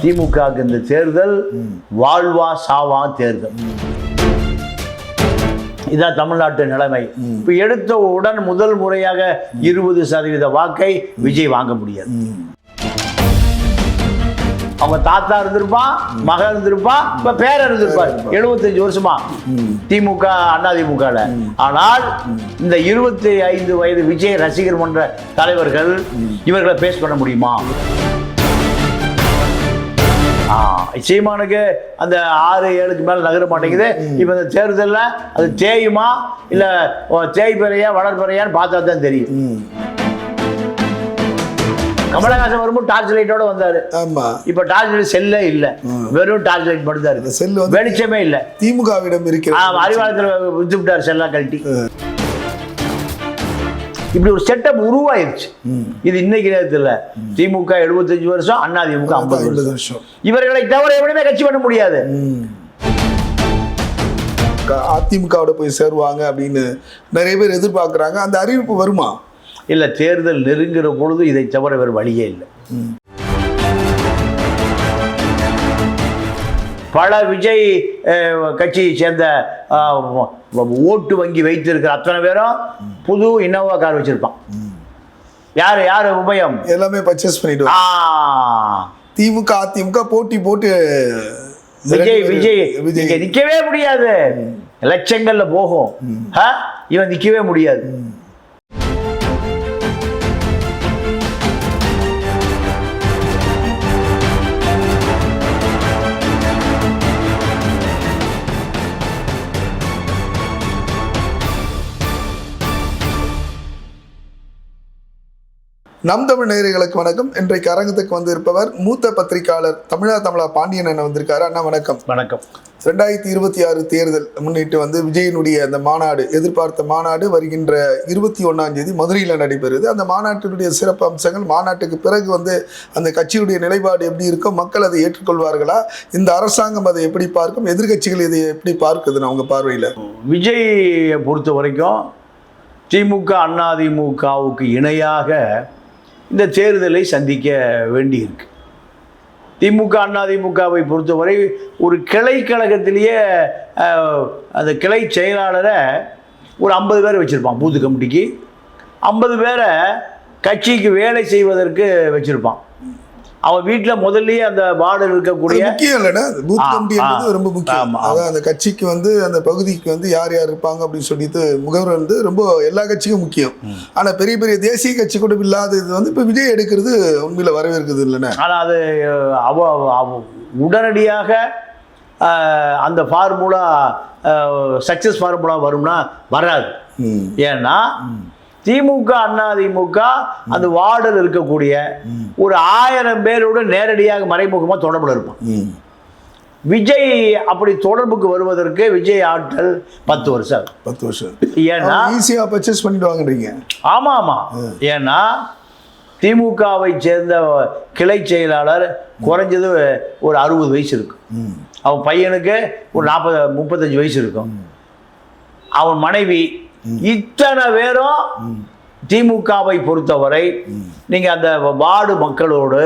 திமுகவுக்கு இந்த தேர்தல் வாழ்வா சாவா தேர்தல். இதான் தமிழ்நாட்டு நிலைமை. இப்போ எடுத்த உடன் முதல் முறையாக இருபது சதவீத வாக்கை விஜய் வாங்க முடியாது. அவங்க தாத்தா இருந்திருப்பான் மகன் இருந்திருப்பான் இப்ப பேர இருந்திருப்பார். எழுபத்தஞ்சு வருஷமா திமுக அண்ணா திமுகல. ஆனால் இந்த இருபத்தி ஐந்து வயது விஜய் ரசிகர் மன்ற தலைவர்கள் இவர்களை பேஸ் பண்ண முடியுமா? சீமானுக்கு அந்த ஆறு ஏழுக்கு மேல நகர மாட்டேங்குது. இப்ப இந்த தேர்தல்ல அது தேயுமா? இல்ல ஓ, தேய் பெறையா வளர் பெறையான்னு பார்த்தா தான் தெரியும். கமலஹாசன் வரும்போது டார்ச் லைட்டோட வந்தாரு. ஆமா. இப்ப டார்ச் லைட் செல்லே இல்ல. வெறும் டார்ச் லைட் மட்டும் தான் இருக்கு வெளிச்சமே இல்ல. திமுகவிடம் ஆ, இருக்கிறது அறிவாலயத்துல வித்து விட்டார் செல்லாம் கழட்டி. இப்படி ஒரு செட்டப் உருவாயிருச்சு. இது இன்னைக்கு நேரத்தில். திமுக எழுபத்தஞ்சு வருஷம் அண்ணா திமுக ஐம்பது வருஷம். இவர்களை தவிர எவனுமே கட்சி பண்ண முடியாது. அதிமுகவோட போய் சேருவாங்க அப்படின்னு நிறைய பேர் எதிர்பார்க்கறாங்க. அந்த அறிவிப்பு வருமா? இல்ல தேர்தல் நெருங்குற பொழுது இதை தவிர வேறு வழியே இல்லை. பல விஜய் கட்சியை சேர்ந்த ஓட்டு வங்கி வைத்திருக்கிற அத்தனை பேரும் புது இன்னோவா கார் வச்சிருப்பான். யாரு யாரு உபயம் எல்லாமே பர்ச்சேஸ் பண்ணிட்டு ஆ. திமுக அதிமுக போட்டி போட்டு விஜய் விஜய் விஜய். நிக்கவே முடியாது. லட்சங்கள்ல போகும்? இவன் நிக்கவே முடியாது. நம் தமிழ் நேயர்களுக்கு வணக்கம். இன்றைக்கு அரங்கத்துக்கு வந்து இருப்பவர் மூத்த பத்திரிகையாளர் தமிழா தமிழா பாண்டியன் அண்ணன் வந்திருக்காரு. அண்ணா வணக்கம். வணக்கம். ரெண்டாயிரத்தி இருபத்தி ஆறு தேர்தல் முன்னிட்டு வந்து விஜயனுடைய அந்த மாநாடு எதிர்பார்த்த மாநாடு வருகின்ற இருபத்தி ஒன்றாம் தேதி மதுரையில் நடைபெறுது. அந்த மாநாட்டினுடைய சிறப்பு அம்சங்கள் மாநாட்டுக்கு பிறகு வந்து அந்த கட்சியுடைய நிலைப்பாடு எப்படி இருக்கும் மக்கள் அதை ஏற்றுக்கொள்வார்களா? இந்த அரசாங்கம் அதை எப்படி பார்க்கும்? எதிர்க்கட்சிகள் இதை எப்படி பார்க்குதுன்னு அவங்க பார்வையில்? விஜயை பொறுத்த வரைக்கும் திமுக அண்ணா திமுகவுக்கு இணையாக இந்த தேர்தலை சந்திக்க வேண்டியிருக்கு. திமுக அண்ணா திமுகவை பொறுத்தவரை ஒரு கிளை கழகத்திலேயே அந்த கிளை செயலாளரை ஒரு ஐம்பது பேர் வச்சுருப்பான் பூத்து கமிட்டிக்கு. ஐம்பது பேரை கட்சிக்கு வேலை செய்வதற்கு வச்சுருப்பான். அவன் வீட்டில் முதல்லயே அந்த வார்டில் அது இருக்கக்கூடிய முக்கியம் இல்லைன்னா பூத் கமிட்டி என்பது. ரொம்ப முக்கியம். அதான் அந்த கட்சிக்கு வந்து அந்த பகுதிக்கு வந்து யார் யார் இருப்பாங்க அப்படின்னு சொல்லிட்டு முகவர் வந்து ரொம்ப எல்லா கட்சிக்கும் முக்கியம் ஆனா பெரிய பெரிய தேசிய கட்சி கூட இல்லாத இது வந்து இப்ப விஜய் எடுக்கிறது உண்மையில வரவேற்குது இல்லைன்னா ஆனால் அது அவ உடனடியாக அந்த ஃபார்முலா சக்ஸஸ் ஃபார்முலா வரும்னா வராது. ஏன்னா திமுக அண்ணா திமுக அந்த வார்டில் இருக்கக்கூடிய ஒரு ஆயிரம் பேரோடு நேரடியாக மறைமுகமாக தொடர்பில் இருப்பான். விஜய் அப்படி தொடர்புக்கு வருவதற்கு விஜய் ஆட்கள் பத்து வருஷம். பத்து வருஷம். ஏன்னா ஈஸியா பர்ச்சேஸ் பண்ணிடுவாங்கன்றீங்க. ஆமா ஆமா. ஏன்னா திமுகவை சேர்ந்த கிளை செயலாளர் குறைஞ்சது ஒரு அறுபது வயசு இருக்கும். அவன் பையனுக்கு ஒரு நாற்பது முப்பத்தஞ்சு வயசு இருக்கும். அவன் மனைவி இத்தனை பேரும் திமுகவை பொறுத்தவரை நீங்க அந்த வார்டு மக்களோடு.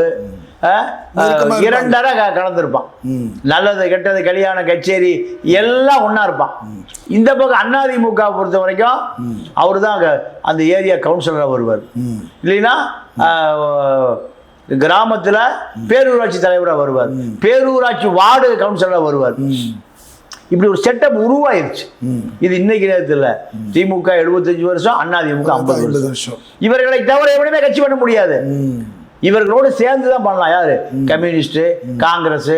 இரண்டரை கலந்திருப்பான். நல்லது கெட்டது கல்யாணம் கச்சேரி எல்லாம் ஒண்ணா இருப்பான் இந்த பக்கம் அதிமுக பொறுத்த வரைக்கும் அவர் தான் அந்த ஏரியா கவுன்சிலராக வருவார். இல்லைன்னா கிராமத்துல பேரூராட்சி தலைவராக வருவார் பேரூராட்சி வார்டு கவுன்சிலராக வருவார் இப்படி ஒரு செட்டப் உருவாயிருச்சு. இது இன்னைக்கு நேரத்தில் திமுக எழுபத்தஞ்சு வருஷம் அண்ணா திமுக ஐம்பது வருஷம். இவர்களை தவிர எவனுமே கட்சி பண்ண முடியாது. இவர்களோடு சேர்ந்து தான் பண்ணலாம். யாரு? கம்யூனிஸ்ட் காங்கிரஸ்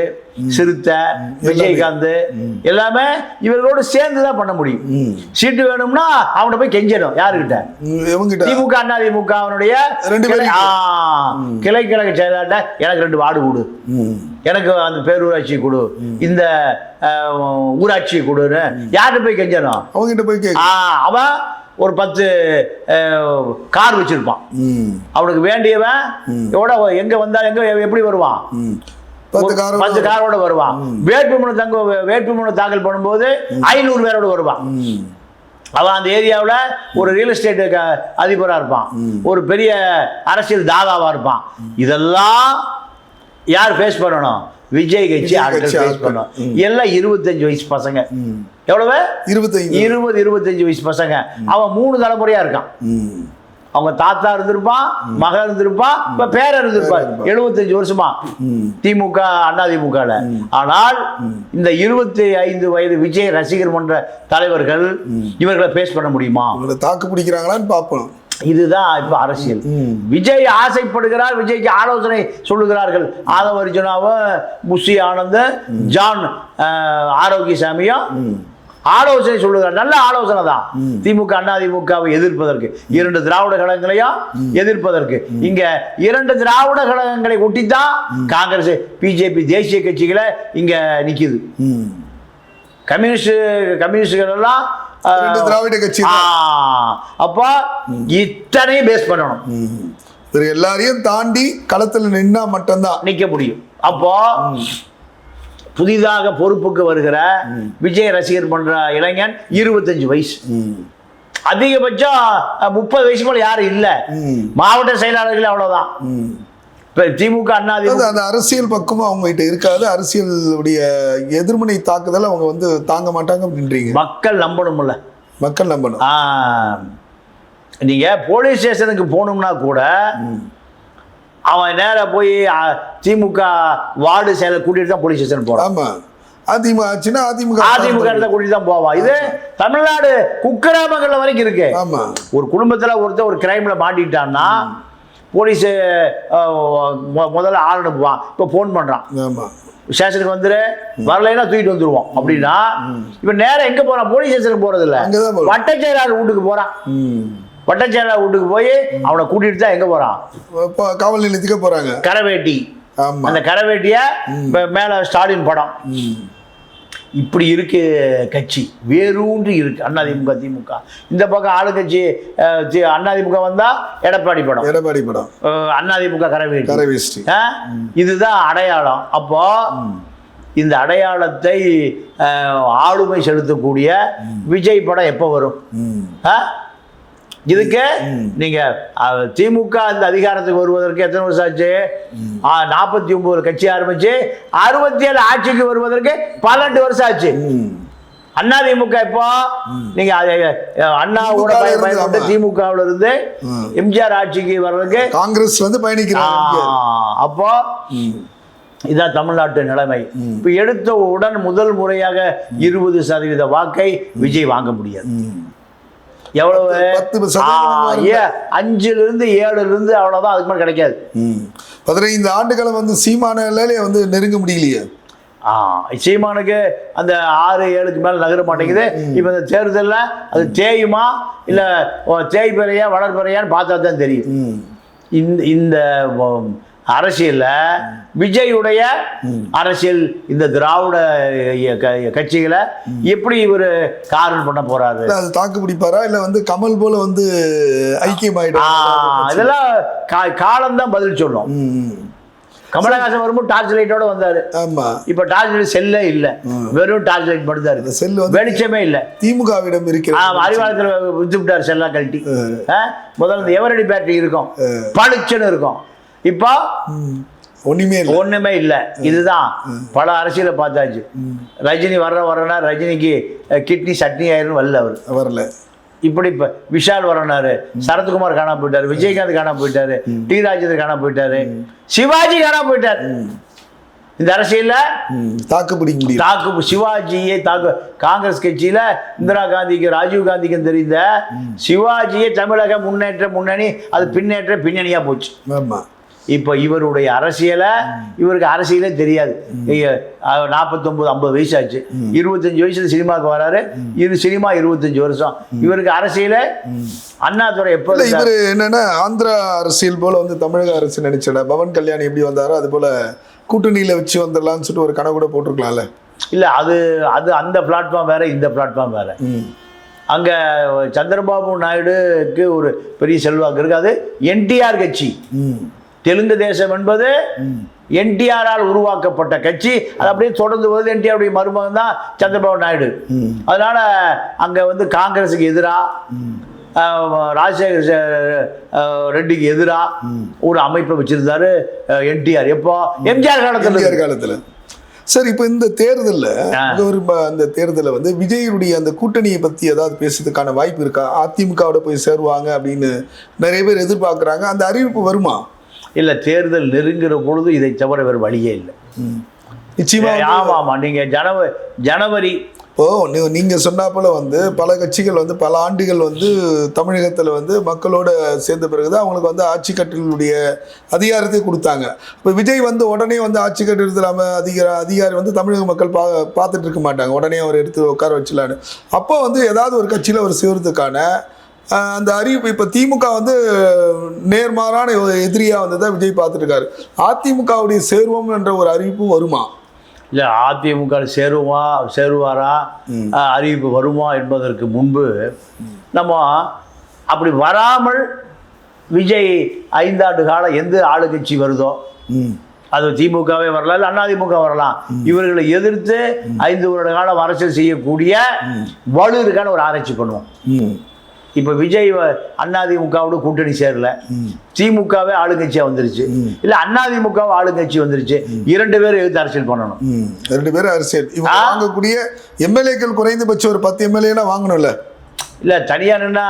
சிறுத்தை விஜயகாந்த். எல்லாமே இவர்களோடு சேர்ந்து தான் பண்ண முடியும். சீட்டு வேணும்னா அவனை போய் கெஞ்சணும் யாருக்கிட்ட? திமுக அண்ணா திமுக அவனுடைய ரெண்டு கிளை- பேரும் ஆ, கிளை கழக செயலாட்ட எனக்கு ரெண்டு வார்டு கொடு. எனக்கு அந்த பேரூராட்சி கொடு. இந்த ஊராட்சி கொடுன்னு. யார்கிட்ட போய் கெஞ்சணும்? அவங்கிட்ட போய் அவன் ஒரு பத்து கார் வச்சிருப்பான். அவனுக்கு வேண்டியவன் எவ்வளோ எங்க வந்தா எங்க எப்படி வருவான். பத்து காரோட வருவான். வேட்புமனு தங்க வேட்புமனு தாக்கல் பண்ணும்போது ஐநூறு பேரோட வருவான். அவன் அந்த ஏரியாவில் ஒரு ரியல் எஸ்டேட் அதிபராக இருப்பான். ஒரு பெரிய அரசியல் தாதாவாக இருப்பான். இதெல்லாம் யார் ஃபேஸ் பண்ணணும்? விஜய் கட்சி ஃபேஸ். பண்ணணும். எல்லாம் இருபத்தஞ்சு வயசு பசங்க. எவ்வளவு? இருபத்தைந்து. இருபது இருபத்தஞ்சு வயசு பசங்க. அவன் மூணு தலைமுறையா இருக்கான். அவங்க தாத்தா இருந்திருப்பான் மகன் இருந்திருப்பான் இப்ப பேரன் இருந்திருப்பார். எழுபத்தஞ்சு வருஷமா. திமுக அண்ணா திமுகல. ஆனால் இந்த இருபத்தி ஐந்து வயது விஜய் ரசிகர் மன்ற தலைவர்கள் இவர்களை பேஸ் பண்ண முடியுமா? தாக்கு பிடிக்கிறாங்களான்னு பார்ப்போம். இதுதான் இப்ப அரசியல். விஜய் ஆசைப்படுகிறார் விஜய்க்கு ஆலோசனை சொல்லுகிறார்கள். ஆதவ அர்ஜுனாவும் புஷி ஆனந்த் ஜான் ஆரோக்கியசாமியும் ஆலோசனை சொல்லுகிறார் நல்ல ஆலோசனை தான். திமுக அண்ணா திமுகவை எதிர்ப்பதற்கு. இரண்டு திராவிட கழகங்களையும் எதிர்ப்பதற்கு. இங்க இரண்டு திராவிட கழகங்களை ஒட்டித்தான் காங்கிரஸ் பிஜேபி தேசிய கட்சிகளை இங்க நிக்குது. கம்யூனிஸ்ட் கம்யூனிஸ்டுகள் எல்லாம் திராவிட கட்சி அப்போ இத்தனையும் பேஸ் பண்ணணும். எல்லாரையும் தாண்டி களத்துல நின்னா மட்டும்தான். நிக்க முடியும். அப்போ புதிதாக பொறுப்புக்கு வருகிற விஜய் ரசிகர் பண்ற இளைஞன் இருபத்தஞ்சு வயசு. அதிகபட்சம் முப்பது வயசு மேல யாரும் இல்ல. மாவட்ட செயலாளர்கள் அவ்வளவுதான். இப்ப திமுக அண்ணா அந்த அரசியல் பக்கமும் அவங்க கிட்ட இருக்காது அரசியலுடைய எதிர்மனை தாக்குதல் அவங்க வந்து தாங்க மாட்டாங்க அப்படின்றீங்க மக்கள் நம்பணும்ல மக்கள் நம்பணும் ஆ, நீங்க போலீஸ் ஸ்டேஷனுக்கு போகணும்னா கூட அவன் நேரா போய் திமுக வார்டு செயலர் கூட்டிட்டு தான் போலீஸ் ஸ்டேஷன் போறான். ஆமா. அதிமுக ஆச்சுன்னா அதிமுக அதிமுக கூட்டிட்டு தான் போவான் இது தமிழ்நாடு குக்கிராமங்கள்ல வரைக்கும் இருக்கு. ஆமா. ஒரு குடும்பத்துல ஒருத்தர் ஒரு கிரைம்ல மாட்டிக்கிட்டான்னா போலீஸ் முதல்ல ஆள் அனுப்புவான். இப்போ ஃபோன் பண்றான். ஆமா. ஸ்டேஷனுக்கு வந்துரு வரலைன்னா தூக்கிட்டு வந்துருவோம் அப்படின்னா இப்ப நேரா எங்க போறான்? போலீஸ் ஸ்டேஷனுக்கு போறது இல்ல அங்கதான் போறான். வட்டச்செயலாளர் வீட்டுக்கு போறான். ம். வட்டச்செயலாளர் வீட்டுக்கு போய் அவனை கூட்டிட்டு தான் எங்க போறான்? காவல் நிலையத்துக்கு போறாங்க. கரவேட்டி. அந்த கரவேட்டிய மேல ஸ்டாலின் படம். இப்படி இருக்கு கட்சி. வேரூன்றி இருக்கு. அதிமுக திமுக. இந்த பக்கம் ஆளுங்கட்சி அதிமுக வந்தா எடப்பாடி படம். எடப்பாடி படம். அஹ், அதிமுக கரவேட்டி? இதுதான் அடையாளம். அப்போ இந்த அடையாளத்தை ஆளுமை செலுத்தக்கூடிய விஜய் படம் எப்போ வரும். ஆ? இதுக்கு நீங்க திமுக இந்த அதிகாரத்துக்கு வருவதற்கு எத்தனை வருஷம் ஆச்சு? நாற்பத்தி ஒன்பது கட்சி ஆரம்பிச்சு அறுபத்தி ஏழு ஆட்சிக்கு வருவதற்கு பன்னெண்டு வருஷம் ஆச்சு. ம். அதிமுக இப்போ நீங்க திமுக பய- இருந்து, பயன்பட்டு. திமுகவுல இருந்து. எம்ஜிஆர் ஆட்சிக்கு வர்றதுக்கு காங்கிரஸ் வந்து பயணிக்கிறாங்க அப்போ இதான் தமிழ்நாட்டு நிலைமை. இப்ப எடுத்த உடன் முதல் முறையாக இருபது சதவீத வாக்கை விஜய் வாங்க முடியாது. எவ்வளவு? அஞ்சுல இருந்து ஏழுல இருந்து அவ்வளவுதான் அதுக்கு மேல கிடைக்காது. பதினைந்து ஆண்டுகளை வந்து சீமானாலே வந்து நெருங்க முடியலையே. ஆ சீமானுக்கு அந்த ஆறு ஏழுக்கு மேல நகர மாட்டேங்குது. இப்ப இந்த தேர்தல்ல அது தேயுமா இல்ல தேய்பிறையா வளர்பிறையான்னு பார்த்தா தான் தெரியும். இந்த இந்த அரசியல்ல விஜயுடைய அரசியல் இந்த திராவிட கட்சிகளை எப்படி இவர் காரல் பண்ண போறாரு? அது தாக்கு பிடிப்பாரா? இல்ல வந்து கமல் போல வந்து ஐக்கியமாயிடும் இதெல்லாம் கா- காலம்தான் பதில் சொல்லும். கமலஹாசன் வரும்போது டார்ச் லைட்டோட வந்தாரு. ஆமா. இப்ப டார்ச் லைட் செல்லே இல்ல. வெறும் டார்ச் லைட் மட்டும் தான் இருக்கு. செல் வெளிச்சமே இல்ல. திமுகவிடம் இருக்கிற ஆ, அறிவாலயத்துல வித்து விட்டார் செல்லாம் கழட்டி. முதல்ல எவரடி பேட்டரி இருக்கும். பளிச்சுன்னு இருக்கும். இப்போ ம். ஒண்ணுமே இல்லை. ஒண்ணுமே இல்ல. இதுதான் பல அரசியலை பார்த்தாச்சு. ரஜினி வர்ற வரனா ரஜினிக்கு கிட்னி சட்னி ஆயிரும் வரல அவர். வரல. இப்படி இப்ப விஷால் வரனாரு சரத்குமார் காணாம போயிட்டாரு விஜயகாந்த் காணாம போயிட்டாரு டி ராஜேந்தர் காணாம போயிட்டாரு சிவாஜி காணாம போயிட்டாரு. இந்த அரசியல்ல. தாக்கு பிடிக்க முடியும் தாக்கு சிவாஜியை தாக்கு காங்கிரஸ் கட்சியில இந்திரா காந்திக்கு ராஜீவ் காந்திக்கும் தெரிந்த சிவாஜியை தமிழக முன்னேற்ற முன்னணி அது பின்னேற்ற பின்னணியா போச்சு. ஆமா. இப்போ இவருடைய அரசியலை இவருக்கு அரசியலே தெரியாது. நாற்பத்தொம்பது ஐம்பது வயசு ஆச்சு இருபத்தஞ்சு வயசுல சினிமாவுக்கு வராரு. இது சினிமா இருபத்தஞ்சு வருஷம். இவருக்கு அரசியலே அண்ணாதுரை எப்போ இவரு என்னன்னா ஆந்திரா அரசியல் போல வந்து தமிழக அரசு நினைச்சட பவன் கல்யாண் எப்படி வந்தாரோ அது போல கூட்டணியில வச்சு வந்துடலாம்னு சொல்லிட்டு ஒரு கனவு கூட போட்டிருக்கலாம்ல. இல்லை அது அது அந்த பிளாட்ஃபார்ம் வேற இந்த பிளாட்ஃபார்ம் வேற. அங்கே சந்திரபாபு நாயுடுக்கு ஒரு பெரிய செல்வாக்கு இருக்கு அது என்டிஆர் கட்சி. தெலுங்கு தேசம் என்பது என்டிஆரால் உருவாக்கப்பட்ட கட்சி. அது அப்படியே தொடர்ந்து வருது. என்டிஆருடைய மருமகன் தான் சந்திரபாபு நாயுடு. அதனால அங்க வந்து காங்கிரஸுக்கு எதிராக ராஜசேகர் ரெட்டிக்கு எதிராக ஒரு அமைப்பை வச்சிருந்தாரு என்டிஆர். எப்போ? எம்ஜிஆர் காலத்தில். காலத்துல. சார் இப்போ இந்த தேர்தல்ல அந்த தேர்தலில் வந்து விஜயனுடைய அந்த கூட்டணியை பத்தி ஏதாவது பேசுறதுக்கான வாய்ப்பு இருக்கா? அதிமுகவோட போய் சேருவாங்க அப்படின்னு நிறைய பேர் எதிர்பார்க்கறாங்க. அந்த அறிவிப்பு வருமா? இல்லை தேர்தல் நெருங்குற பொழுது இதை தவிர வேறு வழியே இல்லை. நிச்சயமா வந்து- ஆமாம் ஆமாம் நீங்கள் ஜனவரி ஜனவரி இப்போ நீ- நீங்க சொன்னாப்போல வந்து பல கட்சிகள் வந்து பல ஆண்டுகள் வந்து தமிழகத்துல வந்து மக்களோட சேர்ந்த பிறகுதான் அவங்களுக்கு வந்து ஆட்சி கட்டிலுடைய அதிகாரத்தை கொடுத்தாங்க. இப்போ விஜய் வந்து உடனே வந்து ஆட்சி கட்டிடத்தில் அதிகார அதிகாரி வந்து தமிழக மக்கள் பா பார்த்துட்டு இருக்க மாட்டாங்க. உடனே அவர் எடுத்து உட்கார வச்சலான்னு அப்போ வந்து ஏதாவது ஒரு கட்சியில் அவர் சேர்றதுக்கான ஆஹ், அந்த அறிவிப்பு இப்போ திமுக வந்து நேர்மாறான ஒரு எதிரியா வந்து தான் விஜய் பார்த்துட்டு இருக்காரு அதிமுகவுடைய சேர்வோம் என்ற ஒரு அறிவிப்பு வருமா? இல்லை அதிமுக சேருவா சேருவாரா? அறிவிப்பு வருமா என்பதற்கு முன்பு நம்ம அப்படி வராமல் விஜய் ஐந்தாண்டு காலம் எந்த ஆளுங்கட்சி வருதோ? அது திமுகவே வரலாம் இல்லை அதிமுக வரலாம். இவர்களை எதிர்த்து ஐந்து வருட காலம் அரசியல் செய்யக்கூடிய வலு இருக்கான்னு ஒரு ஆராய்ச்சி பண்ணுவோம். ம். இப்போ விஜய் அதிமுகவோட கூட்டணி சேரல. திமுகவே ஆளுங்கட்சியாக வந்துருச்சு. இல்லை அதிமுகவே ஆளுங்கட்சி வந்துருச்சு. இரண்டு பேரும் எதிர்த்து அரசியல் பண்ணணும். ரெண்டு பேரும் அரசியல். இவங்க வாங்கக்கூடிய எம்எல்ஏக்கள் குறைந்தபட்சம் ஒரு பத்து எம்எல்ஏனா வாங்கணும்ல. இல்லை தனியாக நின்னா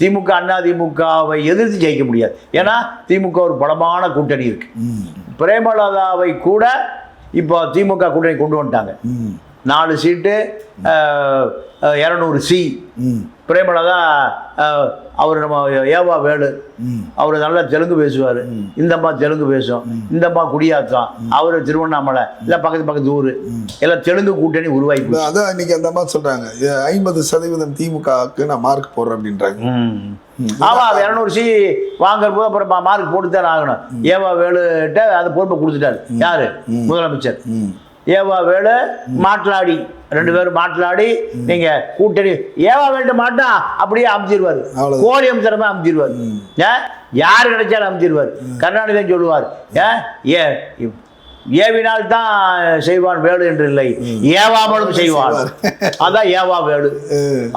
திமுக அதிமுகவை எதிர்த்து ஜெயிக்க முடியாது. ஏன்னா திமுக ஒரு பலமான கூட்டணி இருக்கு. பிரேமலதாவை கூட இப்போ திமுக கூட்டணி கொண்டு வந்துட்டாங்க. நாலு சீட்டு இரநூறு சி பிரேமலதா அவர் நம்ம ஏவா வேலு. அவர் நல்லா தெலுங்கு பேசுவார். இந்தம்மா தெலுங்கு பேசும். இந்தம்மா குடியாத்தம் அவர் திருவண்ணாமலை. இல்லை பக்கத்து பக்கத்து ஊர். எல்லாம் தெலுங்கு கூட்டணி உருவாகி அதான் இன்னைக்கு அந்த அம்மா சொல்றாங்க. ஐம்பது சதவீதம் திமுகவுக்கு நான் மார்க் போடுறேன் அப்படின்றாங்க. ம். ஆமா இரநூறு சி வாங்குற போது அப்புறம் மார்க் போட்டு தான் ஆகணும். ஏவா வேலுட்ட அந்த பொறுப்பை கொடுத்துட்டாரு. யாரு? முதலமைச்சர். ம். ஏவா வேலு மாட்டலாடி ரெண்டு பேரும் மாట్లాடி நீங்க கூட்டணி. ஏவா வேண்டு மாட்டா அப்படியே அமைச்சிருவாரு கோழி அமைச்சரமா அமைச்சிருவாரு ஏன் யார் கிடைச்சாலும் அமைச்சிருவார் கருணாநிதியும் சொல்லுவார். ஏ? ஏவினால் தான் செய்வான் வேடு என்று இல்லை. ஏவாமலும் செய்வான். அதான் ஏவா வேடு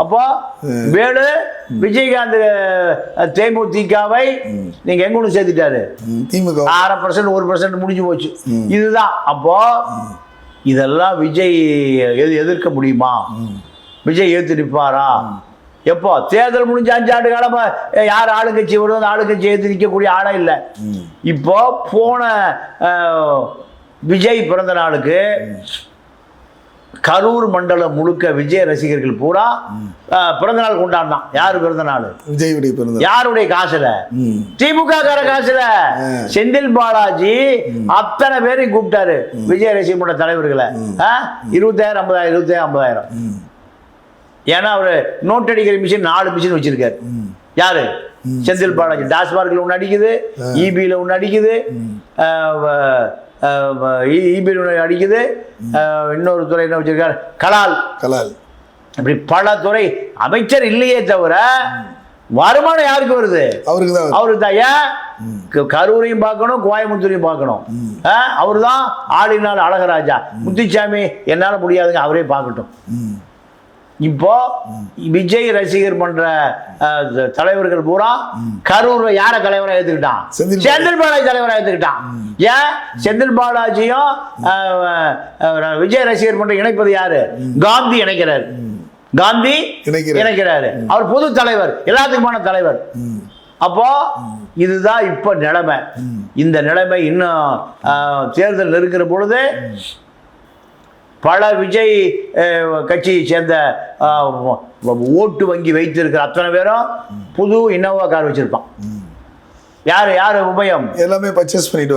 அப்போ வேடு விஜயகாந்த் தேமுதிகவை நீங்க எங்க ஒன்று சேர்த்துட்டாரு ஆறு பர்சன்ட் ஒரு பர்சன்ட் முடிஞ்சு போச்சு. இதுதான். அப்போ இதெல்லாம் விஜய் எது எதிர்க்க முடியுமா? விஜய் ஏத்து நிற்பாரா எப்போ? தேர்தல் முடிஞ்ச அஞ்சு ஆண்டு காலமா யார் ஆளுங்கட்சி வரும் அந்த ஆளுங்கட்சி ஏத்து நிற்கக்கூடிய ஆளே இல்லை. இப்போ போன விஜய் பிறந்த நாளுக்கு கரூர் மண்டலம் முழுக்க விஜய் ரசிகர்கள் பூரா அஹ், பிறந்த நாள் கொண்டாடினான். யார் பிறந்த நாள் விஜயுடைய பிறந்த யாருடைய காசுல? திமுக கார காசுல. செந்தில் பாலாஜி அத்தனை பேரையும் கூப்பிட்டாரு விஜய ரசிகமன்ற தலைவர்களை? இருபத்தாயிரம் ஐம்பதாயிரம் இருபத்தாயிரம் ஐம்பதாயிரம். ஏன்னா அவரு நோட் அடிக்கிற மிஷின் நாலு மிஷின் வச்சிருக்காரு. யாரு? செந்தில் பாலாஜி. டாஸ்மார்க்ல ஒன்று அடிக்குது இபியில் ஒன்று அடிக்குது ஒன்று அடிக்குது. இன்னொரு துறை என்ன வச்சிருக்காரு? கலால். கலால். இப்படி பல துறை அமைச்சர் இல்லையே தவிர வருமானம் யாருக்கு வருது? அவருக்கு தான் அவருக்கு தான். ஏன்? க- கரூரையும் பார்க்கணும் கோயம்புத்தூரையும் பார்க்கணும். அவர் தான் ஆளினால் அழகராஜா. முத்துச்சாமி என்னால் முடியாதுங்க அவரே பார்க்கட்டும். இப்போ விஜய் ரசிகர் பண்ற தலைவர்கள் பூரா கரூர்ல யார தலைவரா ஏத்துக்கிட்டான்? செந்தில் பாலாஜி. தலைவரா ஏத்துக்கிட்டான். ஏன்? செந்தில் பாலாஜியும் விஜய் ரசிகர் பண்ற இணைப்பது யாரு? காந்தி இணைக்கிறார். காந்தி இணைக்கிறார். அவர் பொது தலைவர் எல்லாத்துக்குமான தலைவர். அப்போ இதுதான் இப்போ நிலைமை. இந்த நிலைமை இன்னும் தேர்தல் நெருங்கிற பொழுது பல விஜய் கட்சியை சேர்ந்த ஓட்டு வங்கி வைத்திருக்கிற அத்தனை பேரும் புது இன்னோவா கார் வச்சிருப்பான். யாரு யாரு உபயம் எல்லாமே பர்ச்சேஸ் பண்ணிட்டு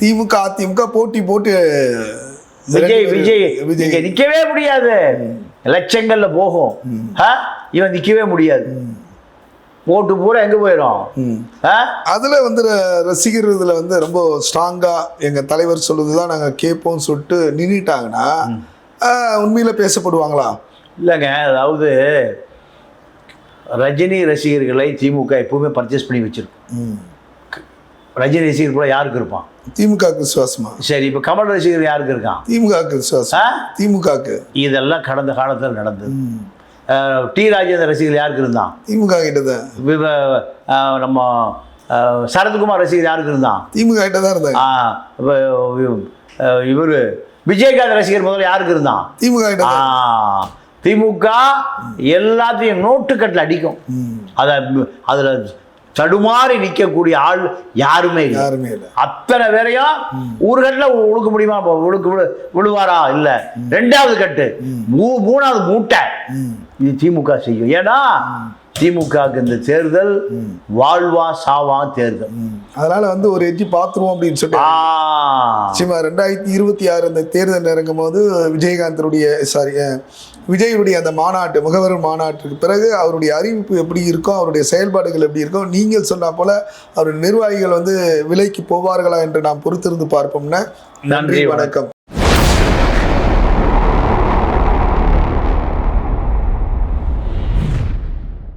திமுக அதிமுக போட்டி போட்டு விஜய் விஜய் விஜய். நிக்கவே முடியாது. லட்சங்கள்ல போகும்? இவன் நிக்கவே முடியாது. ஓட்டு பூரா எங்க போயிடும் ம். ஆ? அதுல வந்து ர- ரசிகர் இதுல வந்து ரொம்ப ஸ்ட்ராங்கா எங்க தலைவர் சொல்லுதுதான் நாங்க கேட்போம்னு சொல்லிட்டு நின்னுட்டாங்கன்னா ஆஹ், உண்மையில பேசப்படுவாங்களா? இல்லைங்க அதாவது ரஜினி ரசிகர்களை திமுக எப்பவுமே பர்ச்சேஸ் பண்ணி வச்சிருக்கும். ம். ரஜினி ரசிகர் கூட யாருக்கு இருப்பான்? திமுகவுக்கு விசுவாசமா? சரி இப்போ கமல் ரசிகர் யாருக்கு இருக்கான்? திமுகவுக்கு விசுவாசம். ஆ? திமுகவுக்கு. இதெல்லாம் கடந்த காலத்தில் நடந்தது. டி ராஜேந்திர ரசிகர் யாருக்கு இருந்தான் திமுக கிட்ட தான் நம்ம சரத்குமார் ரசிகர் யாருக்கு இருந்தான் திமுக கிட்ட தான் இருந்தாங்க இவர் விஜயகாந்த் ரசிகர் முதல்ல யாருக்கு இருந்தான் திமுக திமுக எல்லாத்தையும் நோட்டுக்கட்டில் அடிக்கும். அதை அதில் தடுமாறி நிற்கக்கூடிய ஆள் யாருமே இல்லை. யாருமே இல்லை. அத்தனை பேரையும் ஒரு கட்டில் உழுக்க முடியுமா? உழுக்கு விழு விழுவாரா? இல்லை. ரெண்டாவது கட்டு. மூ. மூணாவது மூட்டை. இது திமுக செய்யும். ஏன்னா திமுகவுக்கு இந்த தேர்தல் வாழ்வா சாவா தேர்தல். அதனால வந்து ஒரு எஜ்ஜி பார்த்துருவோம் அப்படின்னு சொல்லி ஆ. நிச்சயமா ரெண்டாயிரத்தி இருபத்தி ஆறு அந்த தேர்தல் நெருங்கும் போது விஜயகாந்தருடைய சாரி விஜயுடைய அந்த மாநாட்டு முகவர் மாநாட்டுக்கு பிறகு அவருடைய அறிவிப்பு எப்படி இருக்கும் அவருடைய செயல்பாடுகள் எப்படி இருக்கும் நீங்கள் சொன்னா போல அவருடைய நிர்வாகிகள் வந்து விலைக்கு போவார்களா என்று நாம் பொறுத்திருந்து பார்ப்போம்னா நன்றி, வணக்கம்.